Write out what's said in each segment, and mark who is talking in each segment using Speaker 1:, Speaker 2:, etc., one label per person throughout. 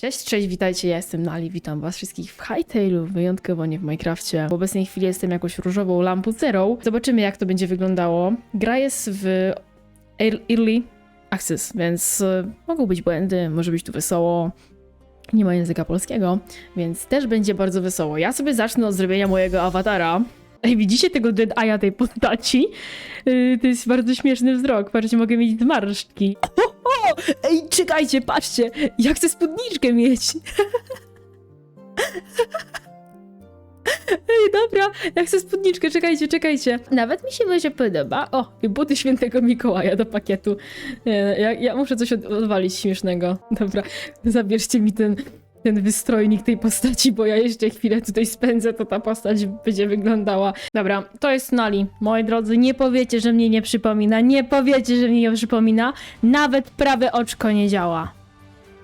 Speaker 1: Cześć, cześć, witajcie, ja jestem Nali, witam was wszystkich w Hightailu, wyjątkowo nie w Minecrafcie. W obecnej chwili jestem jakąś różową lampą zero. Zobaczymy jak to będzie wyglądało. Gra jest w ear- Early Access, więc e, mogą być błędy, może być tu wesoło. Nie ma języka polskiego, więc też będzie bardzo wesoło. Ja sobie zacznę od zrobienia mojego awatara. Ej, widzicie tego dead eye'a tej postaci? Yy, to jest bardzo śmieszny wzrok. Patrzcie, mogę mieć zmarszczki. Ej, czekajcie, patrzcie! Ja chcę spódniczkę mieć! Ej, dobra, ja chcę spódniczkę, czekajcie, czekajcie. Nawet mi się może podoba. O, i buty świętego Mikołaja do pakietu. Nie, Ja, ja muszę coś od, odwalić śmiesznego. Dobra, zabierzcie mi ten, ten wystrojnik tej postaci, bo ja jeszcze chwilę tutaj spędzę, to ta postać będzie wyglądała. Dobra, to jest Nali. Moi drodzy, nie powiecie, że mnie nie przypomina. Nie powiecie, że mnie nie przypomina. Nawet prawe oczko nie działa.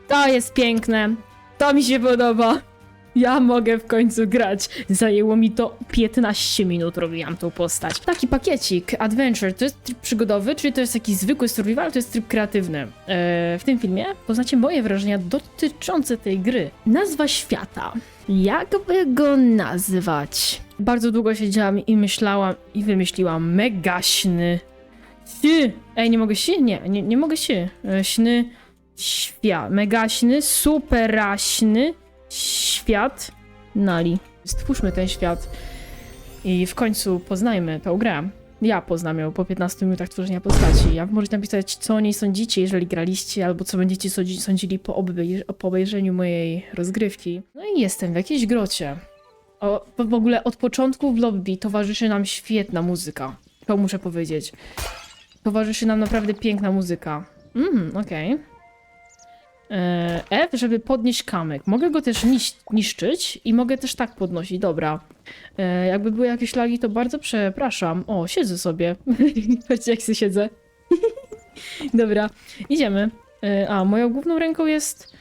Speaker 1: To jest piękne. To mi się podoba. Ja mogę w końcu grać. Zajęło mi to 15 minut, robiłam tą postać. Taki pakiecik, Adventure, to jest tryb przygodowy, czyli to jest jakiś zwykły survival, to jest tryb kreatywny. Eee, w tym filmie poznacie moje wrażenia dotyczące tej gry. Nazwa świata. Jakby go nazwać? Bardzo długo siedziałam i myślałam i wymyśliłam megaśny. Sy. Ej, nie mogę się? Nie, nie, nie mogę się. E, Śny. Świat. Megaśny, superaśny świat Nali. Stwórzmy ten świat i w końcu poznajmy tą grę. Ja poznam ją po 15 minutach tworzenia postaci. Ja możecie napisać, co o niej sądzicie, jeżeli graliście, albo co będziecie sądzi- sądzili po, po obejrzeniu mojej rozgrywki. No i jestem w jakiejś grocie. O, w ogóle od początku w lobby towarzyszy nam świetna muzyka. To muszę powiedzieć. Towarzyszy nam naprawdę piękna muzyka. Mhm, okej. E, F, żeby podnieść kamyk. Mogę go też niś niszczyć i mogę też tak podnosić. Dobra. E, jakby były jakieś lagi, to bardzo przepraszam. O, siedzę sobie. Patrzcie, jak się siedzę. Dobra, idziemy. E, a, moją główną ręką jest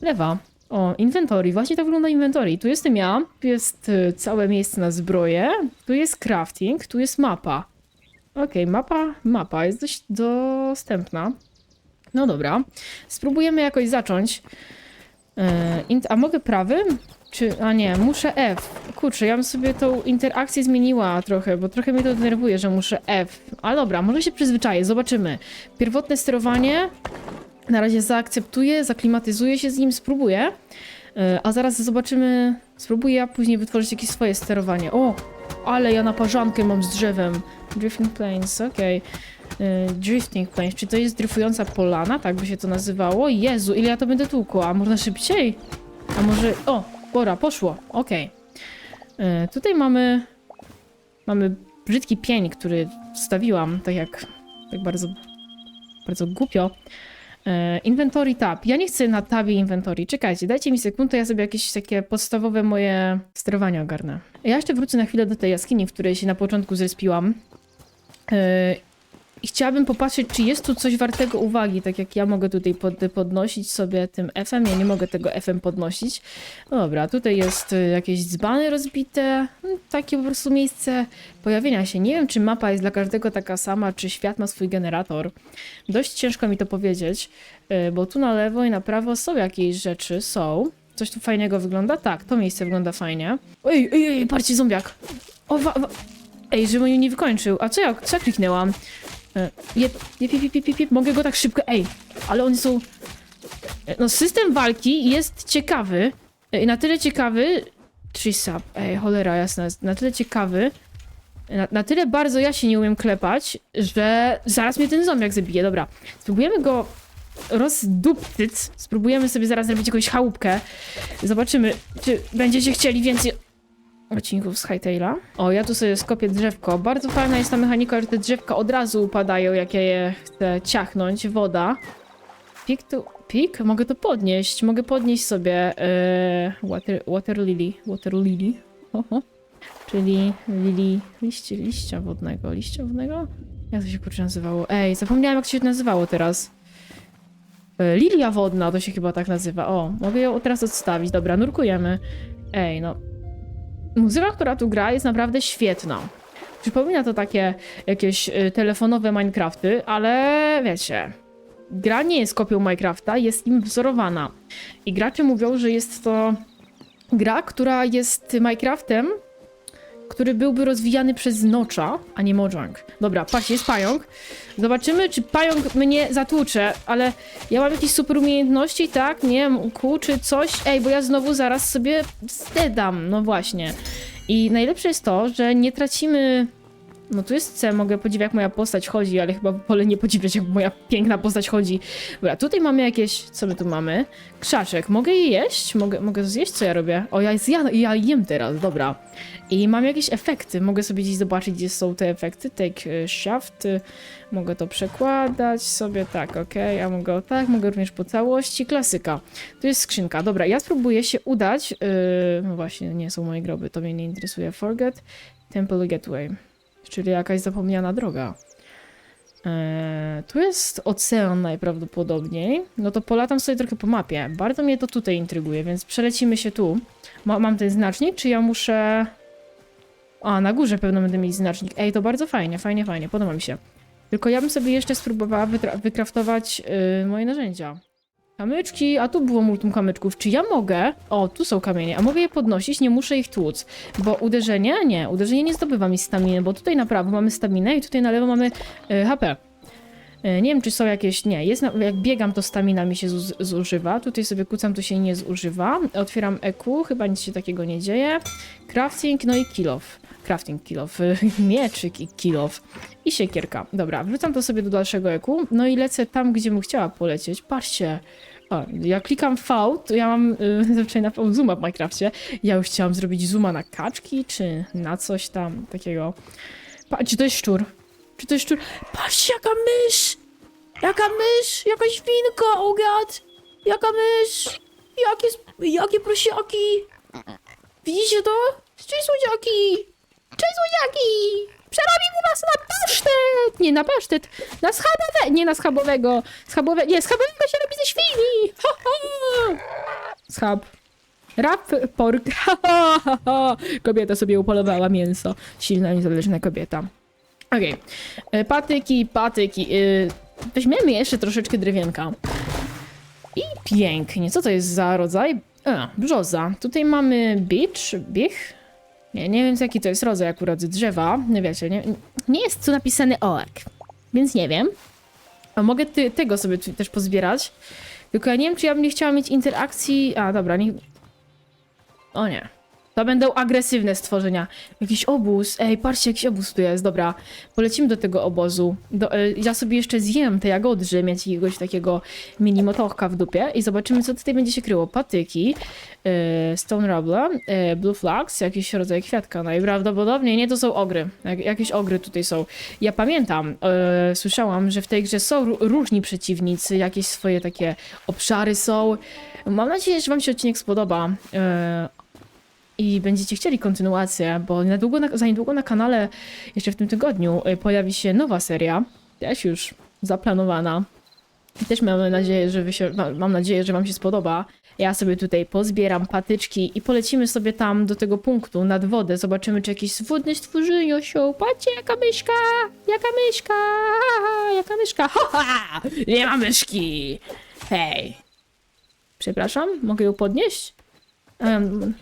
Speaker 1: lewa. O, inventory. Właśnie tak wygląda inventory. Tu jestem ja, tu jest e, całe miejsce na zbroję, tu jest crafting, tu jest mapa. Okej, mapa, mapa jest dość dostępna. No dobra. Spróbujemy jakoś zacząć. Int- a mogę prawym? Czy. A nie, muszę F. Kurczę, ja bym sobie tą interakcję zmieniła trochę, bo trochę mnie to denerwuje, że muszę F. Ale dobra, może się przyzwyczaję, zobaczymy. Pierwotne sterowanie. Na razie zaakceptuję, zaklimatyzuję się z nim, spróbuję. E, a zaraz zobaczymy. Spróbuję ja później wytworzyć jakieś swoje sterowanie. O! Ale ja naparzankę mam z drzewem. Drifting planes, okej. Y, Drifting Plains. Czy to jest dryfująca polana? Tak by się to nazywało? Jezu, ile ja to będę tłukła? A można szybciej? A może... O, pora, poszło. Okej. Y, Tutaj mamy... Mamy brzydki pień, który wstawiłam, tak jak... Tak bardzo... Bardzo głupio. Y, Inventory tab. Ja nie chcę na tabie inventory. Czekajcie, dajcie mi sekundę, ja sobie jakieś takie podstawowe moje sterowanie ogarnę. Ja jeszcze wrócę na chwilę do tej jaskini, w której się na początku zespiłam. I chciałabym popatrzeć, czy jest tu coś wartego uwagi, tak jak ja mogę tutaj pod, podnosić sobie tym F-em, ja nie mogę tego F-em podnosić. No dobra, tutaj jest y, jakieś dzbany rozbite, mm, takie po prostu miejsce pojawienia się. Nie wiem, czy mapa jest dla każdego taka sama, czy świat ma swój generator. Dość ciężko mi to powiedzieć, y, bo tu na lewo i na prawo są jakieś rzeczy, są. Coś tu fajnego wygląda? Tak, to miejsce wygląda fajnie. Ej, ej, ej, patrzcie, zombiak! O, wa, wa. Ej, żeby mnie nie wykończył. A co ja, co ja kliknęłam? Jep, jep, jep, jep, jep, mogę go tak szybko. Ej, ale oni są. E, No, system walki jest ciekawy. e, I na tyle ciekawy. Trisap, ej, cholera jasna, na tyle ciekawy. Na, na tyle bardzo ja się nie umiem klepać, że zaraz mnie ten zombiak zabije. Dobra, spróbujemy go rozdupcyć. Spróbujemy sobie zaraz zrobić jakąś chałupkę. Zobaczymy, czy będziecie chcieli więcej odcinków z Hightaila. O, ja tu sobie skopię drzewko. Bardzo fajna jest ta mechanika, że te drzewka od razu upadają, jak ja je chcę ciachnąć. Woda. Pik tu... Pik? Mogę to podnieść. Mogę podnieść sobie e, water, water lily. Water lily. Oho. Czyli lili... Liście, liścia wodnego. Liścia wodnego? Jak to się kurczę nazywało? Ej, zapomniałem jak to się nazywało teraz. E, Lilia wodna to się chyba tak nazywa. O, mogę ją teraz odstawić. Dobra, nurkujemy. Ej, no muzyka, która tu gra, jest naprawdę świetna. Przypomina to takie jakieś y, telefonowe Minecrafty, ale wiecie, gra nie jest kopią Minecrafta, jest im wzorowana. I gracze mówią, że jest to gra, która jest Minecraftem, który byłby rozwijany przez Nocza, a nie Mojang. Dobra, patrzcie, jest pająk. Zobaczymy, czy pająk mnie zatłucze, ale ja mam jakieś super umiejętności, tak? Nie wiem, kół czy coś. Ej, bo ja znowu zaraz sobie zdedam, no właśnie. I najlepsze jest to, że nie tracimy... No tu jest C, mogę podziwiać jak moja postać chodzi, ale chyba wolę nie podziwiać jak moja piękna postać chodzi. Dobra, tutaj mamy jakieś... Co my tu mamy? Krzaczek. Mogę je jeść? Mogę, mogę zjeść, co ja robię? O, ja, zja, ja jem teraz, dobra. I mam jakieś efekty. Mogę sobie gdzieś zobaczyć, gdzie są te efekty. Take y, shaft. Mogę to przekładać sobie tak, ok. A mogę tak, mogę również po całości. Klasyka. Tu jest skrzynka. Dobra, ja spróbuję się udać. Yy, no właśnie, nie są moje groby, to mnie nie interesuje. Forget Temple Gateway. Czyli jakaś zapomniana droga. Eee, tu jest ocean najprawdopodobniej. No to polatam sobie trochę po mapie. Bardzo mnie to tutaj intryguje, więc przelecimy się tu. Ma, mam ten znacznik, czy ja muszę... A, na górze pewno będę mieć znacznik. Ej, to bardzo fajnie, fajnie, fajnie, podoba mi się. Tylko ja bym sobie jeszcze spróbowała wykraftować yy, moje narzędzia. Kamyczki, a tu było multum kamyczków. Czy ja mogę... O, tu są kamienie, a mogę je podnosić, nie muszę ich tłuc. Bo uderzenie? Nie, uderzenie nie zdobywa mi staminy, bo tutaj na prawo mamy staminę i tutaj na lewo mamy yy, HP. Yy, nie wiem, czy są jakieś... Nie, jest jak biegam, to stamina mi się zu- zużywa. Tutaj sobie kucam, to się nie zużywa. Otwieram EQ, chyba nic się takiego nie dzieje. Crafting, no i kill off. Crafting kill off. Mieczyk i kill off. I siekierka. Dobra, wrzucam to sobie do dalszego eku. No i lecę tam, gdzie bym chciała polecieć. Patrzcie. O, ja klikam V, to ja mam yy, zazwyczaj na V zooma w Minecrafcie. Ja już chciałam zrobić zooma na kaczki, czy na coś tam takiego. Pa, czy to jest szczur? Czy to szczur? Patrzcie, jaka mysz! Jaka mysz! Jaka świnka, oh god! Jaka mysz! Jakie, jakie prosiaki! Widzicie to? Cześć, słodziaki! Cześć, słodziaki! Przerobimy was na pasztet! Nie na pasztet, na schabowe, nie na schabowego. Schabowe, nie, schabowego się robi ze świni! Ha, ha. Schab. Rap pork. Ha, ha, ha, ha. Kobieta sobie upolowała mięso. Silna, niezależna kobieta. Okej. E, Patyki, patyki. y, Weźmiemy jeszcze troszeczkę drewienka. I pięknie. Co to jest za rodzaj? A, brzoza. Tutaj mamy beach, bich. Nie, nie wiem, jaki to jest rodzaj akurat drzewa. Nie wiecie, nie, nie jest tu napisany oak, więc nie wiem. A mogę ty, tego sobie tu też pozbierać. Tylko ja nie wiem, czy ja bym nie chciała mieć interakcji... A, dobra, nie... O nie. To będą agresywne stworzenia. Jakiś obóz. Ej, patrzcie, jakiś obóz tu jest. Dobra, polecimy do tego obozu. Do, e, ja sobie jeszcze zjem te jagody, żeby mieć jakiegoś takiego mini motochka w dupie i zobaczymy, co tutaj będzie się kryło. Patyki, e, stone rubble, e, blue flags, jakiś rodzaj kwiatka. Najprawdopodobniej nie, to są ogry. Jak, jakieś ogry tutaj są. Ja pamiętam, e, słyszałam, że w tej grze są ró- różni przeciwnicy, jakieś swoje takie obszary są. Mam nadzieję, że wam się odcinek spodoba. E, i będziecie chcieli kontynuację, bo niedługo za niedługo na kanale, jeszcze w tym tygodniu, y, pojawi się nowa seria, też już zaplanowana. I też mam nadzieję, że się, ma- mam nadzieję, że wam się spodoba. Ja sobie tutaj pozbieram patyczki i polecimy sobie tam do tego punktu nad wodę. Zobaczymy, czy jakieś wodne stworzenia się. Patrzcie, jaka myszka! Jaka myszka! Jaka myszka! Ha, ha! Nie ma myszki! Hej! Przepraszam, mogę ją podnieść? Em,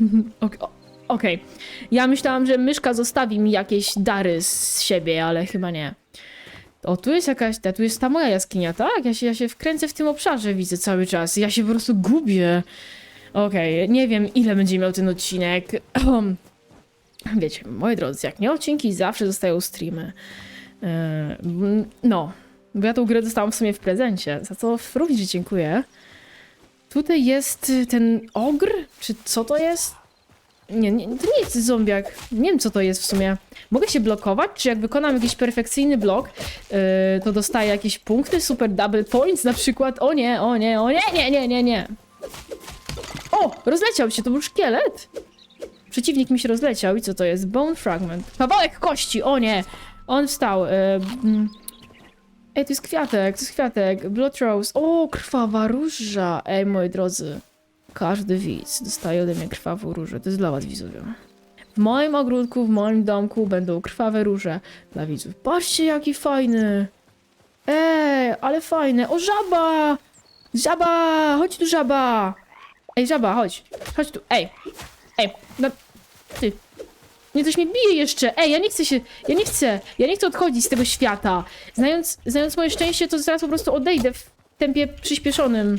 Speaker 1: Okej. Ja myślałam, że myszka zostawi mi jakieś dary z siebie, ale chyba nie. O, tu jest jakaś, ta, tu jest ta moja jaskinia, tak? Ja się, ja się wkręcę w tym obszarze, widzę cały czas. Ja się po prostu gubię. Okej, nie wiem ile będzie miał ten odcinek. Wiecie, moi drodzy, jak nie odcinki, zawsze zostają streamy. Yy, no, bo ja tą grę dostałam w sumie w prezencie, za co również dziękuję. Tutaj jest y, ten ogr? Czy co to jest? Nie, nie, to nie jest zombiak. Nie wiem, co to jest w sumie. Mogę się blokować? Czy jak wykonam jakiś perfekcyjny blok, yy, to dostaję jakieś punkty? Super double points na przykład? O nie, o nie, o nie, nie, nie, nie, nie. O, rozleciał się, to był szkielet. Przeciwnik mi się rozleciał i co to jest? Bone fragment. Kawałek kości, o nie. On wstał. Yy. Ej, to jest kwiatek, to jest kwiatek. Blood Rose. O, krwawa róża. Ej, moi drodzy. Każdy widz dostaje ode mnie krwawą różę. To jest dla was, widzowie. W moim ogródku, w moim domku będą krwawe róże dla widzów. Patrzcie, jaki fajny. Ej, ale fajne. O, żaba! Żaba! Chodź tu, żaba! Ej, żaba, chodź. Chodź tu. Ej. Ej, no... Ty. Nie, coś mnie bije jeszcze. Ej, ja nie chcę się... Ja nie chcę. Ja nie chcę odchodzić z tego świata. Znając, znając moje szczęście, to zaraz po prostu odejdę w tempie przyspieszonym.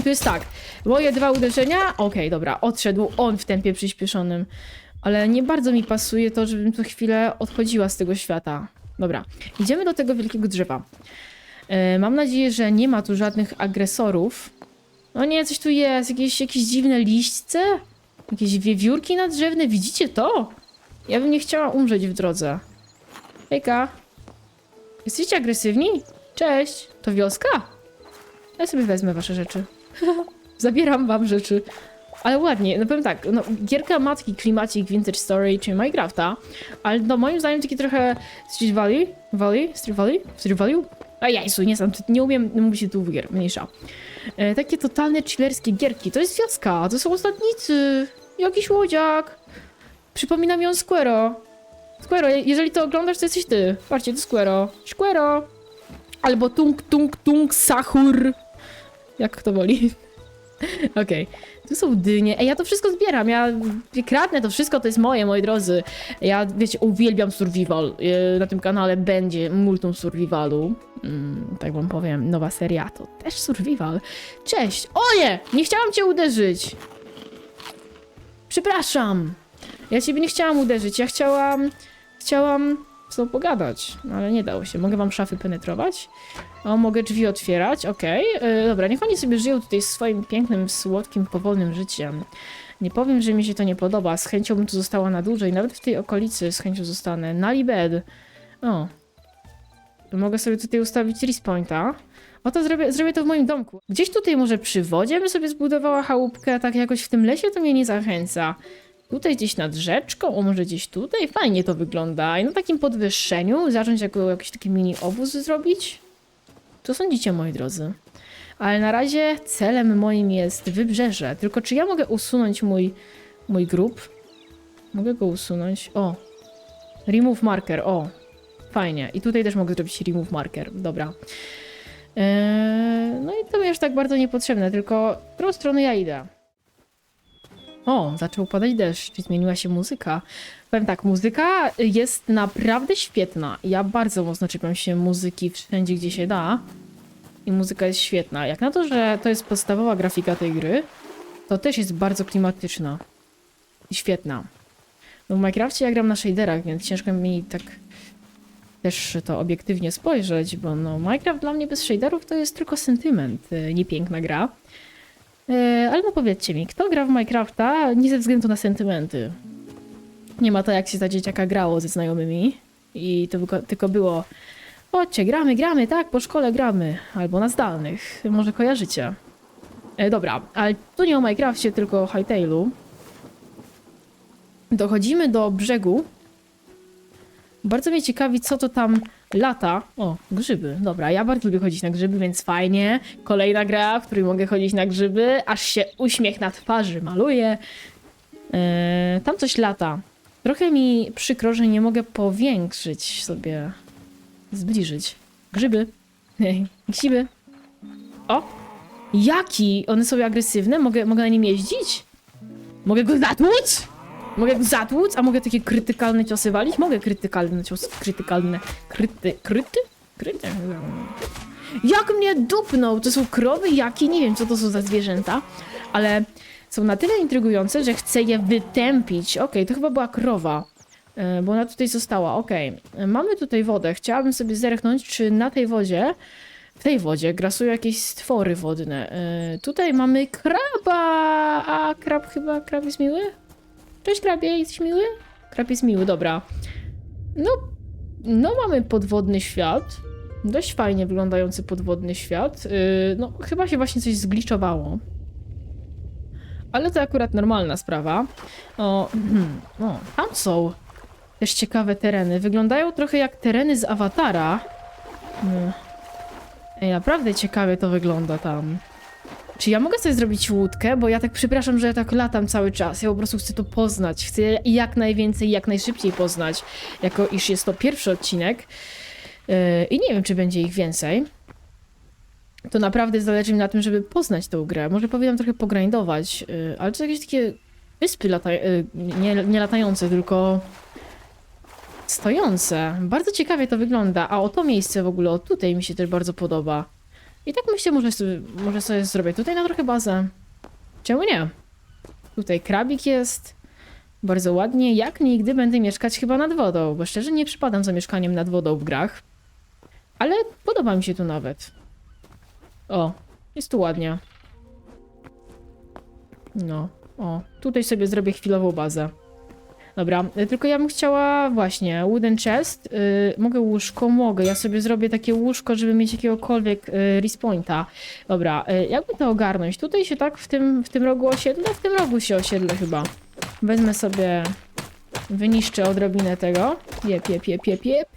Speaker 1: I to jest tak. Moje dwa uderzenia. Okej, dobra. Odszedł on w tempie przyspieszonym. Ale nie bardzo mi pasuje to, żebym tu chwilę odchodziła z tego świata. Dobra. Idziemy do tego wielkiego drzewa. E, mam nadzieję, że nie ma tu żadnych agresorów. O nie, coś tu jest. Jakieś, jakieś dziwne liśćce? Jakieś wiewiórki nadrzewne? Widzicie to? Ja bym nie chciała umrzeć w drodze. Hejka. Jesteście agresywni? Cześć. To wioska? Ja sobie wezmę wasze rzeczy. Zabieram wam rzeczy. Ale ładnie, no powiem tak, no, gierka matki, klimacik, vintage story, czy Minecrafta, ale no moim zdaniem taki trochę Street Valley, Valley, Street Valley, Street Valley? A jajsu, nie znam, nie umiem mówić tu gier, mniejsza. E, takie totalne chillerskie gierki, to jest wioska, to są ostatnicy, jakiś łodziak. Przypomina mi on Squero. Squero, je- jeżeli to oglądasz, to jesteś ty. Patrzcie, to Squero. Squero. Albo tung, tung, tung, sahur. Jak kto woli. Okej. Tu są dynie. Ej, ja to wszystko zbieram. Ja kradnę to wszystko, to jest moje, moi drodzy. Ja, wiecie, uwielbiam survival. E, Na tym kanale będzie multum survivalu. Mm, tak wam powiem, nowa seria to też survival. Cześć! O nie! Nie chciałam cię uderzyć! Przepraszam! Ja ciebie nie chciałam uderzyć, ja chciałam... Chciałam z pogadać, no ale nie dało się. Mogę wam szafy penetrować? O, mogę drzwi otwierać, okej. Yy, dobra, niech oni sobie żyją tutaj swoim pięknym, słodkim, powolnym życiem. Nie powiem, że mi się to nie podoba. Z chęcią bym tu została na dłużej. Nawet w tej okolicy z chęcią zostanę. Na bed. O. Mogę sobie tutaj ustawić respointa. O to zrobię, zrobię to w moim domku. Gdzieś tutaj może przy wodzie bym sobie zbudowała chałupkę, tak jakoś w tym lesie to mnie nie zachęca. Tutaj gdzieś nad rzeczką, o może gdzieś tutaj, fajnie to wygląda. I na takim podwyższeniu zacząć jako jakiś taki mini obóz zrobić? Co sądzicie, moi drodzy? Ale na razie celem moim jest wybrzeże. Tylko czy ja mogę usunąć mój, mój grób? Mogę go usunąć. O. Remove marker, o. Fajnie. I tutaj też mogę zrobić remove marker. Dobra. Eee, no i to już tak bardzo niepotrzebne, tylko w którą stronę ja idę? O, zaczął padać deszcz, czyli zmieniła się muzyka. Powiem tak, muzyka jest naprawdę świetna. Ja bardzo mocno czepiam się muzyki wszędzie, gdzie się da. I muzyka jest świetna. Jak na to, że to jest podstawowa grafika tej gry, to też jest bardzo klimatyczna. I świetna. No w Minecrafcie ja gram na shaderach, więc ciężko mi tak też to obiektywnie spojrzeć, bo no Minecraft dla mnie bez shaderów to jest tylko sentyment, e, niepiękna gra. E, Ale no powiedzcie mi, kto gra w Minecrafta nie ze względu na sentymenty? Nie ma to jak się za dzieciaka grało ze znajomymi i to tylko- było chodźcie, gramy, gramy, tak, po szkole gramy, albo na zdalnych, może kojarzycie. E, dobra, ale tu nie o Minecrafcie, tylko o Hightailu. Dochodzimy do brzegu. Bardzo mnie ciekawi, co to tam lata. O, grzyby. Dobra, ja bardzo lubię chodzić na grzyby, więc fajnie. Kolejna gra, w której mogę chodzić na grzyby, aż się uśmiech na twarzy maluje. Eee, tam coś lata. Trochę mi przykro, że nie mogę powiększyć sobie, zbliżyć. Grzyby. Grzyby. O! Jaki? One są agresywne? Mogę, mogę na nim jeździć? Mogę go zatłuc? Mogę zatłuc? A mogę takie krytykalne ciosy walić? Mogę krytykalne ciosy, krytykalne, kryty, kryty? Kryty? Jak mnie dupnął? To są krowy? Jaki? Nie wiem, co to są za zwierzęta, ale są na tyle intrygujące, że chcę je wytępić. Okej, to chyba była krowa, e, bo ona tutaj została. Okej, E, mamy tutaj wodę. Chciałabym sobie zerknąć, czy na tej wodzie, w tej wodzie grasują jakieś stwory wodne. E, Tutaj mamy kraba, a krab chyba, krab jest miły? Cześć krabie, jesteś miły? Krab jest miły, dobra. No, no mamy podwodny świat. Dość fajnie wyglądający podwodny świat. Yy, no, chyba się właśnie coś zgliczowało. Ale to akurat normalna sprawa. O, o, tam są też ciekawe tereny. Wyglądają trochę jak tereny z awatara. Mm. Ej, naprawdę ciekawie to wygląda tam. Czy ja mogę sobie zrobić łódkę? Bo ja tak przepraszam, że ja tak latam cały czas. Ja po prostu chcę to poznać. Chcę jak najwięcej, jak najszybciej poznać. Jako iż jest to pierwszy odcinek. Yy, I nie wiem, czy będzie ich więcej. To naprawdę zależy mi na tym, żeby poznać tę grę. Może powinnam trochę pogrindować, yy, ale to jakieś takie wyspy lata yy, nie, nie latające, tylko stojące. Bardzo ciekawie to wygląda. A o to miejsce w ogóle, o tutaj mi się też bardzo podoba. I tak myślę, może sobie, może sobie zrobię tutaj na trochę bazę. Czemu nie? Tutaj krabik jest. Bardzo ładnie. Jak nigdy będę mieszkać chyba nad wodą, bo szczerze nie przypadam za mieszkaniem nad wodą w grach. Ale podoba mi się tu nawet. O, jest tu ładnie. No, o, tutaj sobie zrobię chwilową bazę. Dobra, y, tylko ja bym chciała właśnie wooden chest. y, mogę łóżko? Mogę. Ja sobie zrobię takie łóżko, żeby mieć jakiegokolwiek y, respawnta. Dobra, y, jakby to ogarnąć? Tutaj się tak w tym, w tym rogu osiedlę? W tym rogu się osiedlę chyba. Wezmę sobie, wyniszczę odrobinę tego. Jep, jep, jep, jep, jep.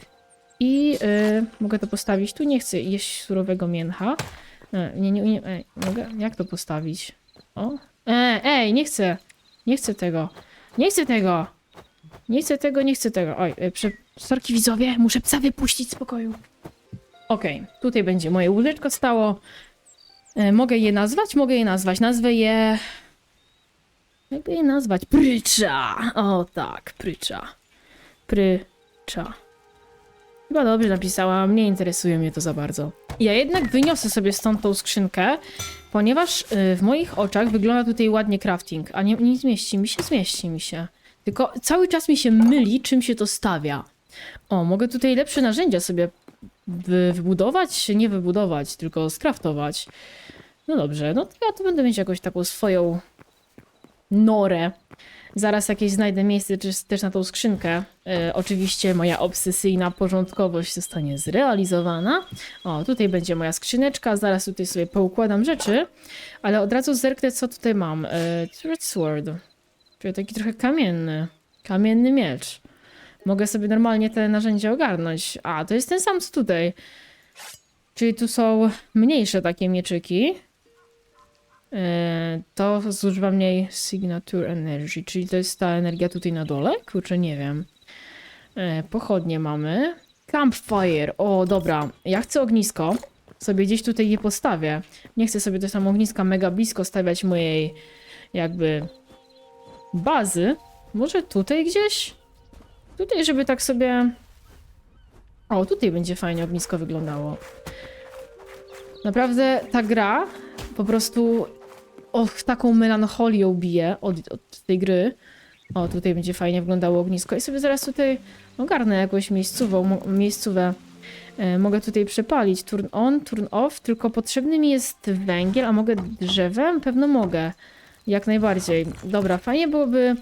Speaker 1: I y, mogę to postawić. Tu nie chcę jeść surowego mięcha. E, nie, nie, nie, mogę? Jak to postawić? O. E, ej, nie chcę. Nie chcę tego. Nie chcę tego. Nie chcę tego, nie chcę tego. Oj, e, prze... sorki widzowie, muszę psa wypuścić z pokoju. Okej, tutaj będzie moje łóżeczko stało. E, mogę je nazwać? Mogę je nazwać. Nazwę je... Jakby je nazwać? Prycza! O tak, prycza. Prycza. Chyba dobrze napisałam, nie interesuje mnie to za bardzo. Ja jednak wyniosę sobie stąd tą skrzynkę, ponieważ y, w moich oczach wygląda tutaj ładnie crafting, a nie, nie zmieści mi się, zmieści mi się. Tylko cały czas mi się myli, czym się to stawia. O, mogę tutaj lepsze narzędzia sobie wy, wybudować? Nie wybudować, tylko skraftować. No dobrze, no to ja tu będę mieć jakąś taką swoją norę. Zaraz jakieś znajdę miejsce też na tą skrzynkę. E, oczywiście moja obsesyjna porządkowość zostanie zrealizowana. O, tutaj będzie moja skrzyneczka, zaraz tutaj sobie poukładam rzeczy, ale od razu zerknę, co tutaj mam. E, Thread Sword. Czyli taki trochę kamienny. Kamienny miecz. Mogę sobie normalnie te narzędzia ogarnąć. A, to jest ten sam co tutaj. Czyli tu są mniejsze takie mieczyki. E, To zużywa mniej Signature Energy, czyli to jest ta energia tutaj na dole? Kurczę, nie wiem. E, Pochodnie mamy. Campfire. O, dobra. Ja chcę ognisko. Sobie gdzieś tutaj je postawię. Nie chcę sobie też tam ogniska mega blisko stawiać mojej jakby bazy. Może tutaj gdzieś? Tutaj, żeby tak sobie... O, tutaj będzie fajnie ognisko wyglądało. Naprawdę ta gra po prostu och, taką melancholią bije od, od tej gry. O, tutaj będzie fajnie wyglądało ognisko. I sobie zaraz tutaj ogarnę jakąś miejscową, miejscówę. E, mogę tutaj przepalić turn on, turn off, tylko potrzebny mi jest węgiel, a mogę drzewem? Pewno mogę. Jak najbardziej. Dobra, fajnie byłoby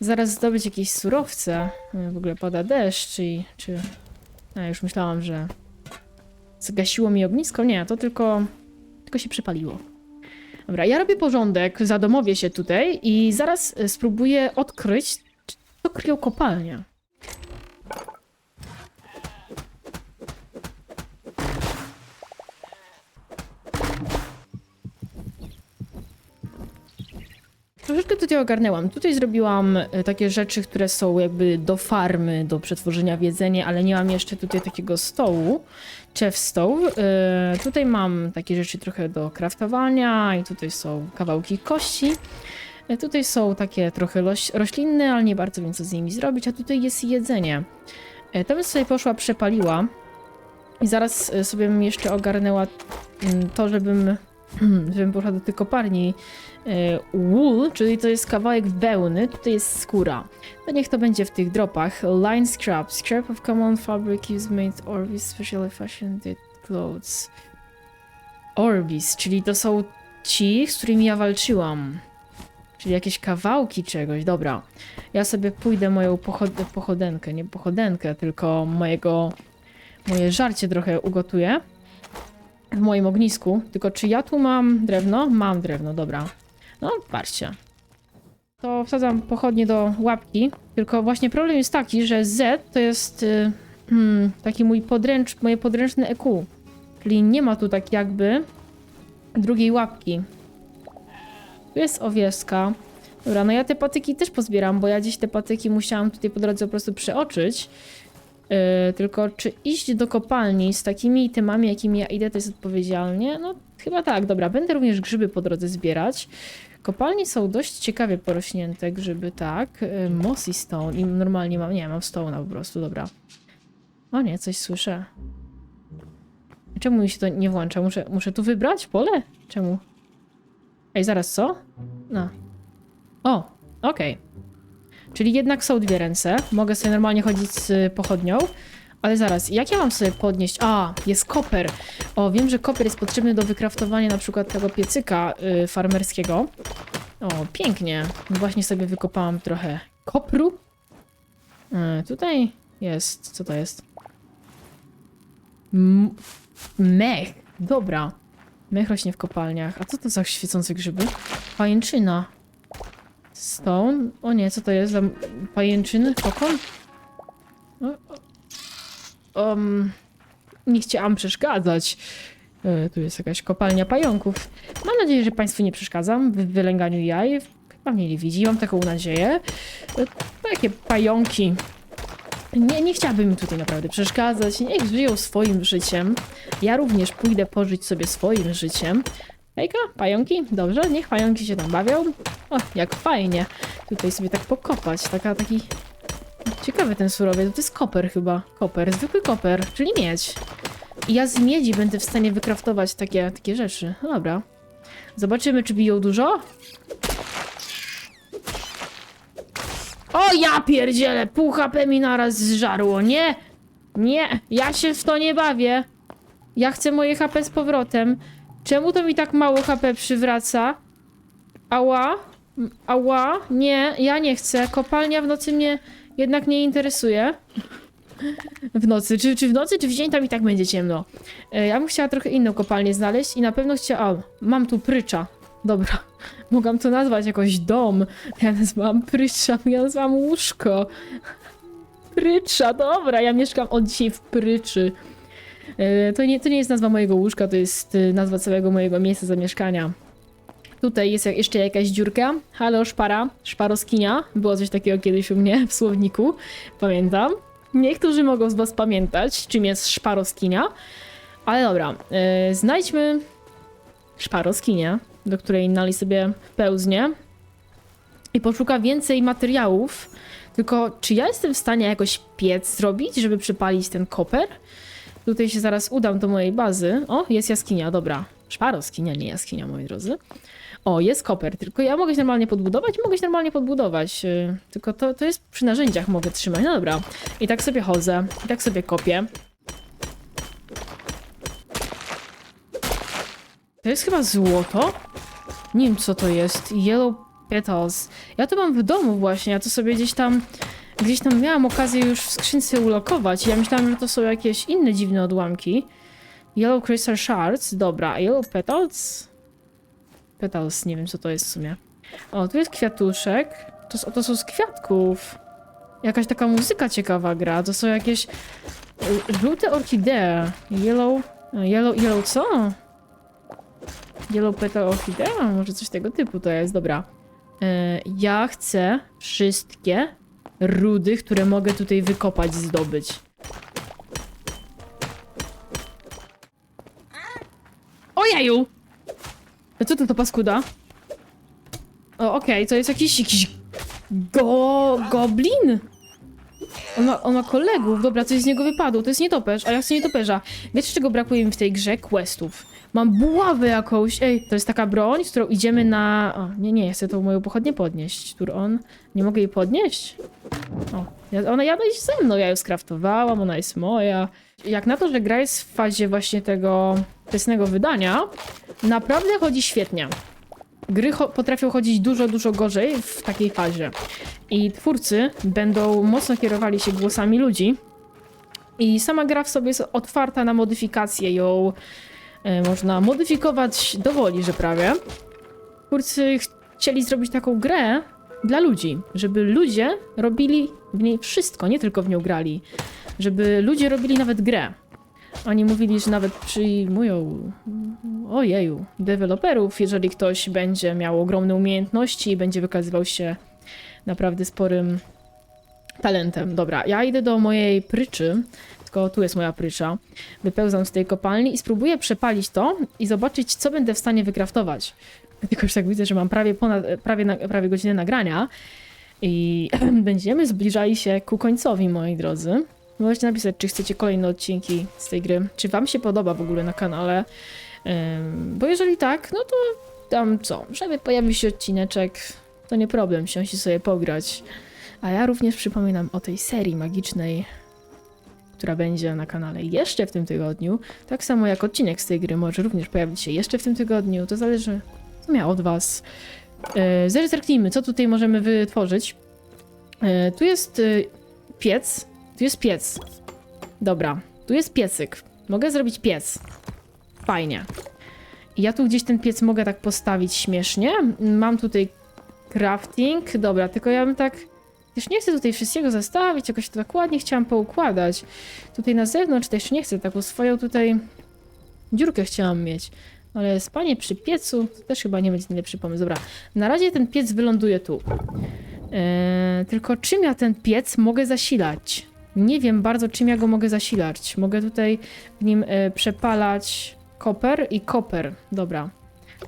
Speaker 1: zaraz zdobyć jakieś surowce. E, W ogóle pada deszcz i czy... A, już myślałam, że zgasiło mi ognisko. Nie, to tylko... tylko się przepaliło. Dobra, ja robię porządek, zadomowię się tutaj i zaraz e, spróbuję odkryć, czy to kryją kopalnia. Troszeczkę tutaj ogarnęłam. Tutaj zrobiłam e, takie rzeczy, które są jakby do farmy, do przetworzenia w jedzenie, ale nie mam jeszcze tutaj takiego stołu, chef stoł. E, tutaj mam takie rzeczy trochę do kraftowania i tutaj są kawałki kości. E, tutaj są takie trochę roślinne, ale nie bardzo wiem co z nimi zrobić, a tutaj jest jedzenie. To bym sobie poszła, przepaliła i zaraz sobie jeszcze ogarnęła mm, to, żebym, żebym poszła do tej koparni e, wool, czyli to jest kawałek wełny, tutaj jest skóra. To niech to będzie w tych dropach. Line scrap. Scrap of common fabric is made Orbis specially fashioned clothes. Orbis, czyli to są ci, z którymi ja walczyłam. Czyli jakieś kawałki czegoś. Dobra. Ja sobie pójdę moją pochod pochodenkę, nie pochodenkę, tylko mojego moje żarcie trochę ugotuję w moim ognisku. Tylko czy ja tu mam drewno? Mam drewno, dobra. No, patrzcie. To wsadzam pochodnie do łapki. Tylko właśnie problem jest taki, że Z to jest y, hmm, taki mój podręcz, moje podręczne EQ. Czyli nie ma tu tak jakby drugiej łapki. Tu jest owieska. Dobra, no ja te patyki też pozbieram, bo ja gdzieś te patyki musiałam tutaj po drodze po prostu przeoczyć. Yy, tylko czy iść do kopalni z takimi temami, jakimi ja idę, to jest odpowiedzialnie? No chyba tak, dobra. Będę również grzyby po drodze zbierać. Kopalnie są dość ciekawie porośnięte grzyby, tak. Yy, mossy stone i normalnie mam, nie, mam stone'a po prostu, dobra. O nie, coś słyszę. Czemu mi się to nie włącza? Muszę, muszę tu wybrać pole? Czemu? Ej, zaraz, co? No. O, okej. Czyli jednak są dwie ręce. Mogę sobie normalnie chodzić z y, pochodnią. Ale zaraz, jak ja mam sobie podnieść? A, jest koper. O, wiem, że koper jest potrzebny do wykraftowania na przykład tego piecyka y, farmerskiego. O, pięknie. Właśnie sobie wykopałam trochę kopru. Y, tutaj jest, co to jest? Mech. Dobra. Mech rośnie w kopalniach. A co to za świecące grzyby? Pajęczyna. Stone? O nie, co to jest za pajęczyny? Kokon? O, o, um, nie chciałam przeszkadzać. E, tu jest jakaś kopalnia pająków. Mam nadzieję, że Państwu nie przeszkadzam w wylęganiu jaj. Chyba mnie nie widzi, mam taką nadzieję. E, takie pająki. Nie, nie chciałabym im tutaj naprawdę przeszkadzać. Niech żyją swoim życiem. Ja również pójdę pożyć sobie swoim życiem. Hejka, pająki? Dobrze, niech pająki się tam bawią. O, jak fajnie. Tutaj sobie tak pokopać. Taka, taki... Ciekawy ten surowiec. To jest koper chyba. Koper, zwykły koper, czyli miedź. I ja z miedzi będę w stanie wykraftować takie, takie rzeczy. No dobra. Zobaczymy, czy biją dużo. O, ja pierdzielę! Pół HP mi naraz zżarło. Nie! Nie! Ja się w to nie bawię. Ja chcę moje HP z powrotem. Czemu to mi tak mało HP przywraca? Ała? Ała? Nie, ja nie chcę. Kopalnia w nocy mnie jednak nie interesuje. W nocy. Czy, czy w nocy, czy w dzień tam i tak będzie ciemno. E, Ja bym chciała trochę inną kopalnię znaleźć i na pewno chciała... Mam tu prycza. Dobra. Mogłam to nazwać jakoś dom. Ja nazwałam prycza, ja nazwałam łóżko. Prycza, dobra. Ja mieszkam od dzisiaj w pryczy. E, To nie, to nie jest nazwa mojego łóżka, to jest e, nazwa całego mojego miejsca zamieszkania. Tutaj jest jeszcze jakaś dziurka. Halo, szpara, szparoskinia. Było coś takiego kiedyś u mnie w słowniku. Pamiętam. Niektórzy mogą z was pamiętać, czym jest szparoskinia. Ale dobra, e, znajdźmy szparoskinię, do której Nali sobie pełznie i poszuka więcej materiałów. Tylko, czy ja jestem w stanie jakoś piec zrobić, żeby przypalić ten koper? Tutaj się zaraz udam do mojej bazy. O, jest jaskinia, dobra. Szparoskinia, nie jaskinia, moi drodzy. O, jest koper, tylko ja mogę się normalnie podbudować? Mogę się normalnie podbudować, yy, tylko to, to jest przy narzędziach mogę trzymać. No dobra. I tak sobie chodzę, i tak sobie kopię. To jest chyba złoto? Nie wiem, co to jest. Yellow petals. Ja to mam w domu właśnie, ja to sobie gdzieś tam... Gdzieś tam miałam okazję już w skrzynce ulokować. Ja myślałam, że to są jakieś inne dziwne odłamki. Yellow Crystal Shards. Dobra, Yellow Petals? Petals, nie wiem co to jest w sumie. O, tu jest kwiatuszek. To, to są z kwiatków. Jakaś taka muzyka ciekawa gra. To są jakieś y, żółte orchidee. Yellow... Yellow... Yellow co? Yellow Petal Orchidea? Może coś tego typu to jest. Dobra. E, ja chcę wszystkie rudy, które mogę tutaj wykopać, zdobyć. Ojeju! A co to to paskuda? O, okej, to jest jakiś, jakiś go, goblin? On ma, on ma kolegów, dobra, coś z niego wypadło, to jest nietoperz, a ja chcę nietoperza. Wiecie, czego brakuje mi w tej grze? Questów. Mam buławę jakąś, ej, to jest taka broń, z którą idziemy na... O, nie, nie, chcę tą moją pochodnię podnieść. Tur on, nie mogę jej podnieść? O, ja, ona jadę ze mną, ja ją skraftowałam, ona jest moja. Jak na to, że gra jest w fazie właśnie tego wczesnego wydania, naprawdę chodzi świetnie. Gry cho potrafią chodzić dużo, dużo gorzej w takiej fazie. I twórcy będą mocno kierowali się głosami ludzi. I sama gra w sobie jest otwarta na modyfikacje. Ją e, można modyfikować do woli, że prawie. Twórcy chcieli zrobić taką grę dla ludzi, żeby ludzie robili w niej wszystko, nie tylko w nią grali. Żeby ludzie robili nawet grę. Oni mówili, że nawet przyjmują, ojeju, deweloperów, jeżeli ktoś będzie miał ogromne umiejętności i będzie wykazywał się naprawdę sporym talentem. Dobra, ja idę do mojej pryczy, tylko tu jest moja prycza. Wypełzam z tej kopalni i spróbuję przepalić to i zobaczyć, co będę w stanie wykraftować. Tylko już tak widzę, że mam prawie, ponad, prawie, na, prawie godzinę nagrania i będziemy zbliżali się ku końcowi, moi drodzy. Możecie napisać, czy chcecie kolejne odcinki z tej gry, czy wam się podoba w ogóle na kanale. Bo jeżeli tak, no to tam co, żeby pojawił się odcineczek, to nie problem, i sobie pograć. A ja również przypominam o tej serii magicznej, która będzie na kanale jeszcze w tym tygodniu. Tak samo jak odcinek z tej gry może również pojawić się jeszcze w tym tygodniu. To zależy w sumie od was. E, zerknijmy, co tutaj możemy wytworzyć. E, tu jest e, piec. Tu jest piec. Dobra, tu jest piecyk. Mogę zrobić piec. Fajnie. Ja tu gdzieś ten piec mogę tak postawić śmiesznie. Mam tutaj crafting. Dobra, tylko ja bym tak... Już nie chcę tutaj wszystkiego zostawić, jakoś to tak ładnie chciałam poukładać. Tutaj na zewnątrz też nie chcę, taką swoją tutaj dziurkę chciałam mieć. Ale spanie przy piecu to też chyba nie będzie najlepszy pomysł. Dobra, na razie ten piec wyląduje tu. Eee, tylko czym ja ten piec mogę zasilać? Nie wiem bardzo, czym ja go mogę zasilać. Mogę tutaj w nim e, przepalać koper i koper. Dobra.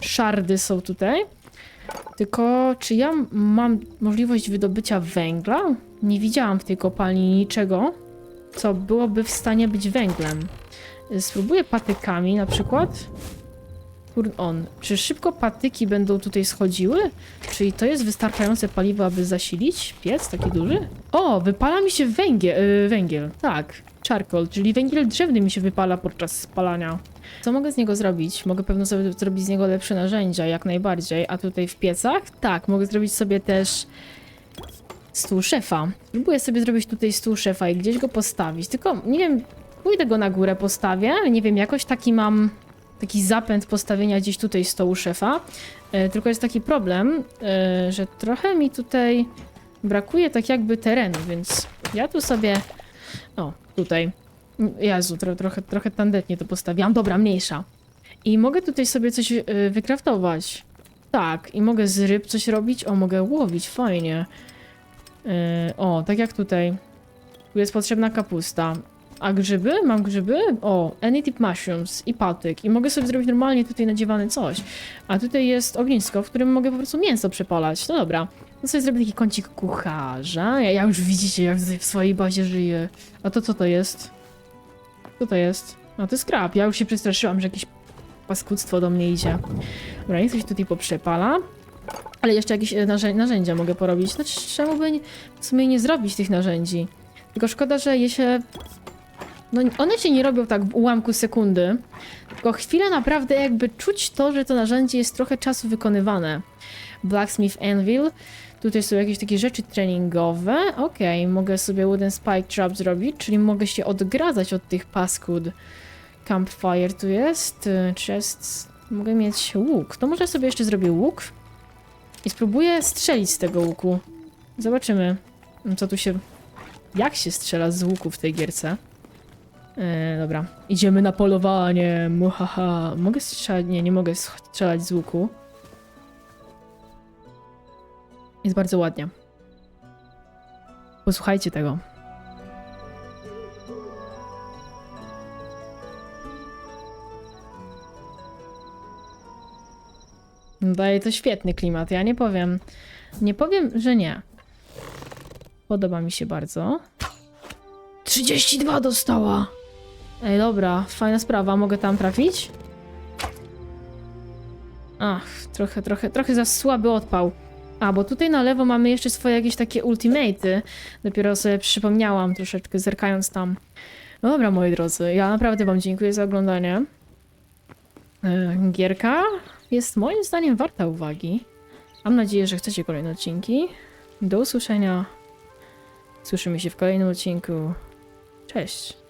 Speaker 1: Szardy są tutaj. Tylko czy ja mam możliwość wydobycia węgla? Nie widziałam w tej kopalni niczego, co byłoby w stanie być węglem. Spróbuję patykami na przykład. On. Czy szybko patyki będą tutaj schodziły? Czyli to jest wystarczające paliwo, aby zasilić piec taki duży? O, wypala mi się węgiel. Yy, węgiel. Tak. Charcoal, czyli węgiel drzewny mi się wypala podczas spalania. Co mogę z niego zrobić? Mogę pewno sobie zrobić z niego lepsze narzędzia, jak najbardziej. A tutaj w piecach? Tak, mogę zrobić sobie też stół szefa. Próbuję sobie zrobić tutaj stół szefa i gdzieś go postawić. Tylko nie wiem, pójdę go na górę postawię. Nie wiem, jakoś taki mam taki zapęd postawienia gdzieś tutaj stołu szefa. E, tylko jest taki problem, e, że trochę mi tutaj brakuje tak jakby terenu, więc ja tu sobie... O, tutaj. Jezu, tro, trochę, trochę tandetnie to postawiłam. Dobra, mniejsza. I mogę tutaj sobie coś y, wykraftować. Tak, i mogę z ryb coś robić. O, mogę łowić, fajnie. O, tak jak tutaj. Tu jest potrzebna kapusta. A grzyby? Mam grzyby? O, any tip mushrooms i patyk. I mogę sobie zrobić normalnie tutaj nadziewane coś. A tutaj jest ognisko, w którym mogę po prostu mięso przepalać. No dobra. To sobie zrobię taki kącik kucharza. Ja, ja już widzicie, jak w swojej bazie żyję. A to co to jest? Co to jest? A to jest krab. Ja już się przestraszyłam, że jakieś paskudztwo do mnie idzie. Dobra, niech coś tutaj poprzepala. Ale jeszcze jakieś e, narzę narzędzia mogę porobić. Znaczy, czemu by w sumie nie zrobić tych narzędzi? Tylko szkoda, że je się... No, one się nie robią tak w ułamku sekundy. Tylko chwilę naprawdę jakby czuć to, że to narzędzie jest trochę czasu wykonywane. Blacksmith Anvil. Tutaj są jakieś takie rzeczy treningowe. Okej, mogę sobie wooden spike trap zrobić, czyli mogę się odgradzać od tych paskud. Campfire tu jest, y, chest. Mogę mieć łuk. To może sobie jeszcze zrobię łuk i spróbuję strzelić z tego łuku. Zobaczymy, co tu się... Jak się strzela z łuku w tej gierce. E, dobra, idziemy na polowanie. Muhaha. Mogę strzelać? Nie, nie mogę strzelać z łuku. Jest bardzo ładnie. Posłuchajcie tego. Daje to świetny klimat, ja nie powiem. Nie powiem, że nie. Podoba mi się bardzo. 32 dostała! Ej, dobra, fajna sprawa. Mogę tam trafić? Ach, trochę, trochę, trochę za słaby odpał. A, bo tutaj na lewo mamy jeszcze swoje jakieś takie ultimaty. Dopiero sobie przypomniałam troszeczkę, zerkając tam. No dobra, moi drodzy, ja naprawdę wam dziękuję za oglądanie. E, Gierka jest moim zdaniem warta uwagi. Mam nadzieję, że chcecie kolejne odcinki. Do usłyszenia. Słyszymy się w kolejnym odcinku. Cześć.